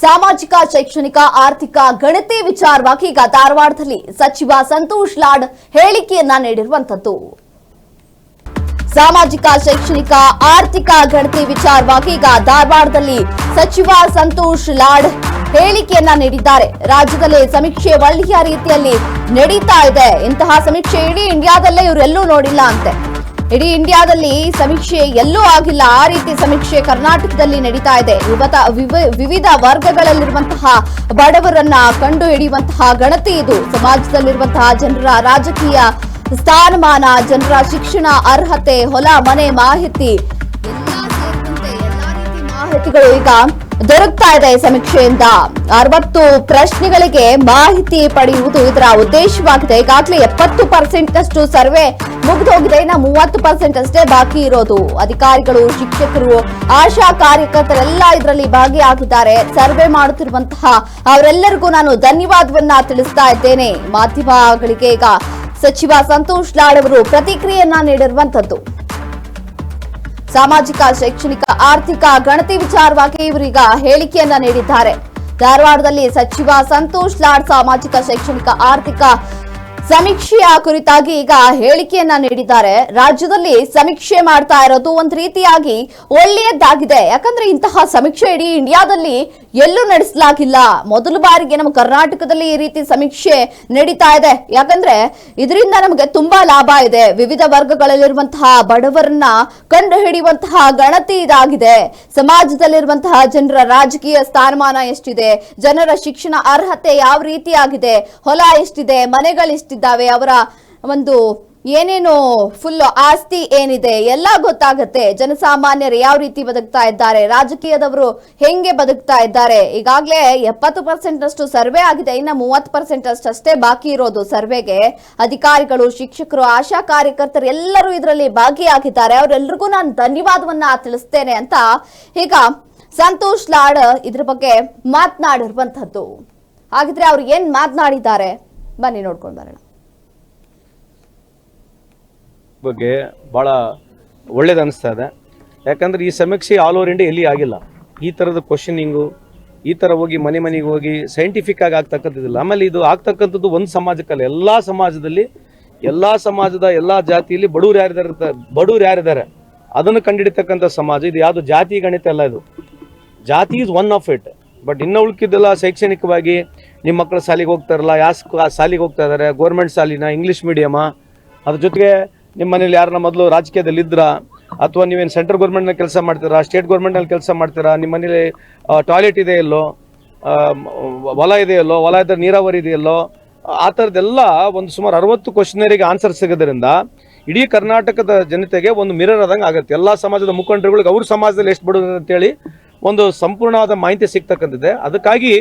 ಸಾಮಾಜಿಕ, ಶೈಕ್ಷಣಿಕ, ಆರ್ಥಿಕ, ಗಣತಿ ವಿಚಾರವಾಗಿ ಈಗ ಧಾರವಾಡದಲ್ಲಿ ಸಚಿವ ಸಂತೋಷ್ ಲಾಡ್ ಹೇಳಿಕೆಯನ್ನ ನೀಡಿರುವಂತದ್ದು ಸಾಮಾಜಿಕ, ಶೈಕ್ಷಣಿಕ, ಆರ್ಥಿಕ, ಗಣತಿ ವಿಚಾರವಾಗಿ ಈಗ ಧಾರವಾಡದಲ್ಲಿ ಸಚಿವ ಸಂತೋಷ್ ಲಾಡ್ ಹೇಳಿಕೆಯನ್ನ ನೀಡಿದ್ದಾರೆ. ರಾಜ್ಯದಲ್ಲಿ ಸಮೀಕ್ಷೆ ಒಳ್ಳೆಯ ರೀತಿಯಲ್ಲಿ ನಡೀತಾ ಇದೆ. ಇಂತಹ ಸಮೀಕ್ಷೆ ಇಡೀ ಇಂಡಿಯಾದಲ್ಲೇ ಇವರೆಲ್ಲೂ ನೋಡಿಲ್ಲ ಅಂತೆ. ಇಡೀ ಇಂಡಿಯಾದಲ್ಲಿ ಸಮೀಕ್ಷೆ ಎಲ್ಲೂ ಆಗಿಲ್ಲ. ಆ ರೀತಿ ಸಮೀಕ್ಷೆ ಕರ್ನಾಟಕದಲ್ಲಿ ನಡೀತಾ ಇದೆ. ಯುವತ ವಿವ- ವಿವಿಧ ವರ್ಗಗಳಲ್ಲಿರುವಂತಹ ಬಡವರನ್ನ ಕಂಡು ಹಿಡಿಯುವಂತಹ ಗಣತಿ ಇದು. ಸಮಾಜದಲ್ಲಿರುವಂತಹ ಜನರ ರಾಜಕೀಯ ಸ್ಥಾನಮಾನ, ಜನರ ಶಿಕ್ಷಣ ಅರ್ಹತೆ, ಹೊಲ, ಮನೆ ಮಾಹಿತಿ, ಎಲ್ಲ ಸೇರಿದಂತೆ ಎಲ್ಲಾ ರೀತಿ ಮಾಹಿತಿಗಳು ಈಗ ದೊರಕ್ತಾ ಇದೆ ಸಮೀಕ್ಷೆಯಿಂದ. ಅರವತ್ತು ಪ್ರಶ್ನೆಗಳಿಗೆ ಮಾಹಿತಿ ಪಡೆಯುವುದು ಇದರ ಉದ್ದೇಶವಾಗಿದೆ. ಈಗಾಗಲೇ ಎಪ್ಪತ್ತು ಪರ್ಸೆಂಟ್ ಅಷ್ಟು ಸರ್ವೆ ಮುಗಿದೋಗಿದೆ. ಇನ್ನು ಮೂವತ್ತು ಪರ್ಸೆಂಟ್ ಅಷ್ಟೇ ಬಾಕಿ ಇರೋದು. ಅಧಿಕಾರಿಗಳು, ಶಿಕ್ಷಕರು, ಆಶಾ ಕಾರ್ಯಕರ್ತರೆಲ್ಲ ಇದರಲ್ಲಿ ಭಾಗಿಯಾಗಿದ್ದಾರೆ. ಸರ್ವೆ ಮಾಡುತ್ತಿರುವಂತಹ ಅವರೆಲ್ಲರಿಗೂ ನಾನು ಧನ್ಯವಾದವನ್ನ ತಿಳಿಸ್ತಾ ಇದ್ದೇನೆ. ಮಾಧ್ಯಮಗಳಿಗೆ ಈಗ ಸಚಿವ ಸಂತೋಷ್ ಲಾಡ್ ಅವರು ಪ್ರತಿಕ್ರಿಯೆಯನ್ನ ನೀಡಿರುವಂತದ್ದು ಸಾಮಾಜಿಕ, ಶೈಕ್ಷಣಿಕ, ಆರ್ಥಿಕ, ಗಣತಿ ವಿಚಾರವಾಗಿ ಇವರೀಗ ಹೇಳಿಕೆಯನ್ನ ನೀಡಿದ್ದಾರೆ. ಧಾರವಾಡದಲ್ಲಿ ಸಚಿವ ಸಂತೋಷ್ ಲಾಡ್ ಸಾಮಾಜಿಕ, ಶೈಕ್ಷಣಿಕ, ಆರ್ಥಿಕ ಸಮೀಕ್ಷೆಯ ಕುರಿತಾಗಿ ಈಗ ಹೇಳಿಕೆಯನ್ನ ನೀಡಿದ್ದಾರೆ. ರಾಜ್ಯದಲ್ಲಿ ಸಮೀಕ್ಷೆ ಮಾಡ್ತಾ ಇರೋದು ಒಂದು ರೀತಿಯಾಗಿ ಒಳ್ಳೆಯದಾಗಿದೆ ಯಾಕಂದ್ರೆ ಇಂತಹ ಸಮೀಕ್ಷೆ ಇಡೀ ಇಂಡಿಯಾದಲ್ಲಿ ಎಲ್ಲೂ ನಡೆಸಲಾಗಿಲ್ಲ. ಮೊದಲ ಬಾರಿಗೆ ನಮ್ಮ ಕರ್ನಾಟಕದಲ್ಲಿ ಈ ರೀತಿ ಸಮೀಕ್ಷೆ ನಡೀತಾ ಇದೆ. ಯಾಕಂದ್ರೆ ಇದರಿಂದ ನಮಗೆ ತುಂಬಾ ಲಾಭ ಇದೆ. ವಿವಿಧ ವರ್ಗಗಳಲ್ಲಿರುವಂತಹ ಬಡವರನ್ನ ಕಂಡು ಹಿಡಿಯುವಂತಹ ಗಣತಿ ಇದಾಗಿದೆ. ಸಮಾಜದಲ್ಲಿರುವಂತಹ ಜನರ ರಾಜಕೀಯ ಸ್ಥಾನಮಾನ ಎಷ್ಟಿದೆ? ಜನರ ಶಿಕ್ಷಣ ಅರ್ಹತೆ ಯಾವ ರೀತಿಯಾಗಿದೆ? ಹೊಲ ಎಷ್ಟಿದೆ? ಮನೆಗಳೆಷ್ಟಿದ್ದಾವೆ ಅವರ ಒಂದು ಏನೇನು ಫುಲ್ ಆಸ್ತಿ ಏನಿದೆ, ಎಲ್ಲ ಗೊತ್ತಾಗುತ್ತೆ. ಜನಸಾಮಾನ್ಯರು ಯಾವ ರೀತಿ ಬದುಕ್ತಾ ಇದ್ದಾರೆ, ರಾಜಕೀಯದವರು ಹೆಂಗೆ ಬದುಕ್ತಾ ಇದ್ದಾರೆ. ಈಗಾಗಲೇ ಎಪ್ಪತ್ತು ಪರ್ಸೆಂಟ್ ಅಷ್ಟು ಸರ್ವೆ ಆಗಿದೆ, ಇನ್ನು ಮೂವತ್ತು ಪರ್ಸೆಂಟ್ ಅಷ್ಟೇ ಬಾಕಿ ಇರೋದು ಸರ್ವೆಗೆ. ಅಧಿಕಾರಿಗಳು, ಶಿಕ್ಷಕರು, ಆಶಾ ಕಾರ್ಯಕರ್ತರು ಎಲ್ಲರೂ ಇದರಲ್ಲಿ ಭಾಗಿಯಾಗಿದ್ದಾರೆ. ಅವರೆಲ್ಲರಿಗೂ ನಾನು ಧನ್ಯವಾದವನ್ನ ತಿಳಿಸ್ತೇನೆ ಅಂತ ಈಗ ಸಂತೋಷ್ ಲಾಡ್ ಇದ್ರ ಬಗ್ಗೆ ಮಾತನಾಡಿರುವಂತದ್ದು ಹಾಗಿದ್ರೆ ಅವ್ರು ಏನ್ ಮಾತನಾಡಿದ್ದಾರೆ? ಬನ್ನಿ ನೋಡ್ಕೊಂಡು ಬರೋಣ. ಬಗ್ಗೆ ಭಾಳ ಒಳ್ಳೇದು ಅನಿಸ್ತಾ ಇದೆ. ಯಾಕಂದ್ರೆ ಈ ಸಮೀಕ್ಷೆ ಆಲ್ ಓವರ್ ಇಂಡಿಯಾ ಎಲ್ಲಿ ಆಗಿಲ್ಲ. ಈ ಥರದ ಕ್ವಶನಿಂಗು ಈ ಥರ ಹೋಗಿ ಮನೆ ಮನೆಗೆ ಹೋಗಿ ಸೈಂಟಿಫಿಕ್ ಆಗಿ ಆಗ್ತಕ್ಕಂಥದ್ದಿಲ್ಲ ಆಮೇಲೆ ಇದು ಆಗ್ತಕ್ಕಂಥದ್ದು ಒಂದು ಸಮಾಜಕ್ಕಲ್ಲ. ಎಲ್ಲ ಸಮಾಜದಲ್ಲಿ, ಎಲ್ಲ ಸಮಾಜದ ಎಲ್ಲ ಜಾತಿಯಲ್ಲಿ ಬಡವ್ರು ಯಾರಿದ್ದಾರೆ ಬಡವ್ರು ಯಾರಿದ್ದಾರೆ, ಅದನ್ನು ಕಂಡಿಡಿತಕ್ಕಂಥ ಸಮಾಜ. ಇದು ಯಾವುದು ಜಾತಿ, ಗಣಿತ ಅಲ್ಲ ಇದು. ಜಾತಿ is one of it but ಇನ್ನು ಉಳ್ಕಿದ್ದೆಲ್ಲ ಶೈಕ್ಷಣಿಕವಾಗಿ ನಿಮ್ಮ ಮಕ್ಕಳು ಶಾಲೆಗೆ ಹೋಗ್ತಾರಲ್ಲ ಯಾವ ಶಾಲೆಗೆ ಹೋಗ್ತಾ ಇದ್ದಾರೆ ಗೋರ್ಮೆಂಟ್ ಶಾಲಿನ ಇಂಗ್ಲೀಷ್ ಮೀಡಿಯಮ ಅದ್ರ ಜೊತೆಗೆ ನಿಮ್ಮ ಮನೇಲಿ ಯಾರನ್ನ ಮೊದಲು ರಾಜಕೀಯದಲ್ಲಿ ಇದ್ರ ಅಥವಾ ನೀವೇನು ಸೆಂಟ್ರಲ್ ಗೌರ್ಮೆಂಟ್ನಲ್ಲಿ ಕೆಲಸ ಮಾಡ್ತೀರಾ? ಸ್ಟೇಟ್ ಗೌರ್ಮೆಂಟ್ನಲ್ಲಿ ಕೆಲಸ ಮಾಡ್ತೀರಾ? ನಿಮ್ಮ ಮನೇಲಿ ಟಾಯ್ಲೆಟ್ ಇದೆ ಎಲ್ಲೋ? ಹೊಲ ಇದೆಯಲ್ಲೋ ಹೊಲ ಇದ್ದರೆ ನೀರಾವರಿ ಇದೆಯಲ್ಲೋ ಆ ಥರದ್ದೆಲ್ಲ ಒಂದು ಸುಮಾರು ಅರವತ್ತು ಕ್ವಶನರಿಗೆ ಆನ್ಸರ್ ಸಿಗೋದ್ರಿಂದ ಇಡೀ ಕರ್ನಾಟಕದ ಜನತೆಗೆ ಒಂದು ಮಿರರ್ ಆದಂಗೆ ಆಗುತ್ತೆ. ಎಲ್ಲ ಸಮಾಜದ ಮುಖಂಡರುಗಳಿಗೆ ಅವ್ರ ಸಮಾಜದಲ್ಲಿ ಎಷ್ಟು ಬಿಡೋದು ಅಂತೇಳಿ ಒಂದು ಸಂಪೂರ್ಣವಾದ ಮಾಹಿತಿ ಸಿಗ್ತಕ್ಕಂಥದ್ದೆ. ಅದಕ್ಕಾಗಿ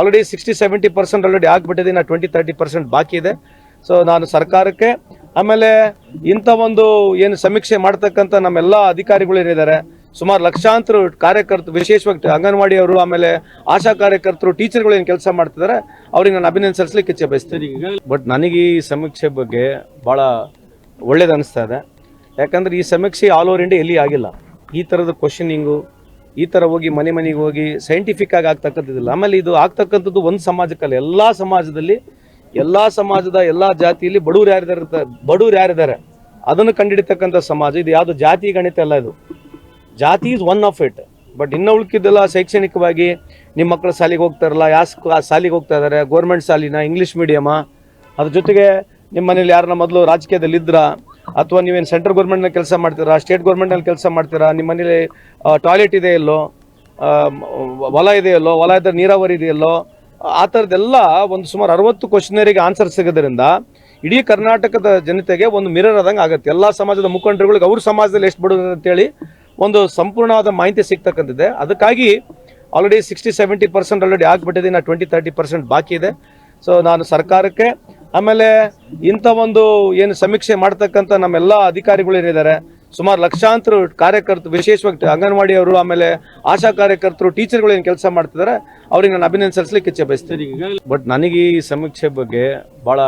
already sixty seventy percent already ಆಗಿಬಿಟ್ಟಿದೆ. ನಾನು ಟ್ವೆಂಟಿ ತರ್ಟಿ ಪರ್ಸೆಂಟ್ ಬಾಕಿ ಇದೆ. ಸೊ ನಾನು ಸರ್ಕಾರಕ್ಕೆ ಆಮೇಲೆ ಇಂಥ ಒಂದು ಏನು ಸಮೀಕ್ಷೆ ಮಾಡ್ತಕ್ಕಂಥ ನಮ್ಮೆಲ್ಲ ಅಧಿಕಾರಿಗಳು ಏನಿದ್ದಾರೆ ಸುಮಾರು ಲಕ್ಷಾಂತರ ಕಾರ್ಯಕರ್ತರು ವಿಶೇಷವಾಗಿ ಅಂಗನವಾಡಿಯವರು ಆಮೇಲೆ ಆಶಾ ಕಾರ್ಯಕರ್ತರು ಟೀಚರ್ಗಳು ಏನು ಕೆಲಸ ಮಾಡ್ತಿದ್ದಾರೆ ಅವ್ರಿಗೆ ನಾನು ಅಭಿನಂದಿಸಲಿಕ್ಕೆ ಇಚ್ಛೆ ಬಯಸ್ತೀನಿ. ಬಟ್ ನನಗೆ ಈ ಸಮೀಕ್ಷೆ ಬಗ್ಗೆ ಭಾಳ ಒಳ್ಳೇದು ಅನಿಸ್ತಾ ಇದೆ. ಯಾಕಂದ್ರೆ ಈ ಸಮೀಕ್ಷೆ ಆಲ್ ಓವರ್ ಇಂಡಿಯಾ ಎಲ್ಲಿ ಆಗಿಲ್ಲ. ಈ ಥರದ ಕ್ವಶನಿಂಗು ಈ ಥರ ಹೋಗಿ ಮನೆ ಮನೆಗೆ ಹೋಗಿ ಸೈಂಟಿಫಿಕ್ ಆಗಿ ಆಗ್ತಕ್ಕಂಥದ್ದಿಲ್ಲ. ಆಮೇಲೆ ಇದು ಆಗ್ತಕ್ಕಂಥದ್ದು ಒಂದು ಸಮಾಜಕ್ಕಲ್ಲ ಎಲ್ಲ ಸಮಾಜದಲ್ಲಿ ಎಲ್ಲ ಸಮಾಜದ ಎಲ್ಲ ಜಾತಿಯಲ್ಲಿ ಬಡವ್ರು ಯಾರಿದ್ದಾರೆ ಬಡವ್ರು ಯಾರಿದ್ದಾರೆ? ಅದನ್ನು ಕಂಡಿಡಿತಕ್ಕಂಥ ಸಮಾಜ, ಇದು ಯಾವುದು ಜಾತಿ ಗಣಿತ ಅಲ್ಲ ಇದು. ಜಾತಿ is one of it but ಇನ್ನು ಉಳ್ಕಿದ್ದೆಲ್ಲ ಶೈಕ್ಷಣಿಕವಾಗಿ ನಿಮ್ಮ ಮಕ್ಕಳು ಶಾಲೆಗೆ ಹೋಗ್ತಾರಲ್ಲ ಯಾವ ಶಾಲೆಗೆ ಹೋಗ್ತಾ ಇದ್ದಾರೆ ಗೋರ್ಮೆಂಟ್ ಶಾಲಿನ ಇಂಗ್ಲೀಷ್ ಮೀಡಿಯಮಾ ಅದ್ರ ಜೊತೆಗೆ ನಿಮ್ಮ ಮನೇಲಿ ಯಾರನ್ನ ಮೊದಲು ರಾಜಕೀಯದಲ್ಲಿ ಇದ್ರ, ಅಥವಾ ನೀವೇನು ಸೆಂಟ್ರಲ್ ಗೌರ್ಮೆಂಟ್ನಲ್ಲಿ ಕೆಲಸ ಮಾಡ್ತೀರಾ ಸ್ಟೇಟ್ ಗೌರ್ಮೆಂಟ್ನಲ್ಲಿ ಕೆಲಸ ಮಾಡ್ತೀರಾ ನಿಮ್ಮ ಮನೇಲಿ ಟಾಯ್ಲೆಟ್ ಇದೆ ಮ- ಹೊಲ ಇದೆಯಲ್ಲೋ ಹೊಲ ಇದ್ದರೆ ನೀರಾವರಿ ಇದೆಯಲ್ಲೋ ಆ ಥರದ್ದೆಲ್ಲ ಒಂದು ಸುಮಾರು ಅರವತ್ತು ಕ್ವಶನರಿಗೆ ಆನ್ಸರ್ ಸಿಗೋದ್ರಿಂದ ಇಡೀ ಕರ್ನಾಟಕದ ಜನತೆಗೆ ಒಂದು ಮಿರರ್ ಆದಂಗೆ ಆಗುತ್ತೆ. ಎಲ್ಲ ಸಮಾಜದ ಮುಖಂಡರುಗಳಿಗೆ ಅವ್ರ ಸಮಾಜದಲ್ಲಿ ಎಷ್ಟು ಬಡವರು ಅಂತೇಳಿ ಒಂದು ಸಂಪೂರ್ಣವಾದ ಮಾಹಿತಿ ಸಿಗ್ತಕ್ಕಂಥದ್ದೆ. ಅದಕ್ಕಾಗಿ already sixty seventy percent already ಆಗಿಬಿಟ್ಟಿದೆ. ಇನ್ನು ಟ್ವೆಂಟಿ ತರ್ಟಿ ಪರ್ಸೆಂಟ್ ಬಾಕಿ ಇದೆ. ಸೊ ನಾನು ಸರ್ಕಾರಕ್ಕೆ ಆಮೇಲೆ ಇಂಥ ಒಂದು ಏನು ಸಮೀಕ್ಷೆ ಮಾಡ್ತಕ್ಕಂಥ ನಮ್ಮೆಲ್ಲ ಅಧಿಕಾರಿಗಳು ಏನಿದ್ದಾರೆ ಸುಮಾರು ಲಕ್ಷಾಂತರ ಕಾರ್ಯಕರ್ತರು ವಿಶೇಷವಾಗಿ ಅಂಗನವಾಡಿಯವರು ಆಮೇಲೆ ಆಶಾ ಕಾರ್ಯಕರ್ತರು ಟೀಚರ್ಗಳು ಏನು ಕೆಲಸ ಮಾಡ್ತಿದ್ದಾರೆ ಅವ್ರಿಗೆ ನಾನು ಅಭಿನಂದಿಸಲಿಕ್ಕೆ ಇಚ್ಛೆ ಬಯಸ್ತೀನಿ. ಬಟ್ ನನಗೆ ಈ ಸಮೀಕ್ಷೆ ಬಗ್ಗೆ ಭಾಳ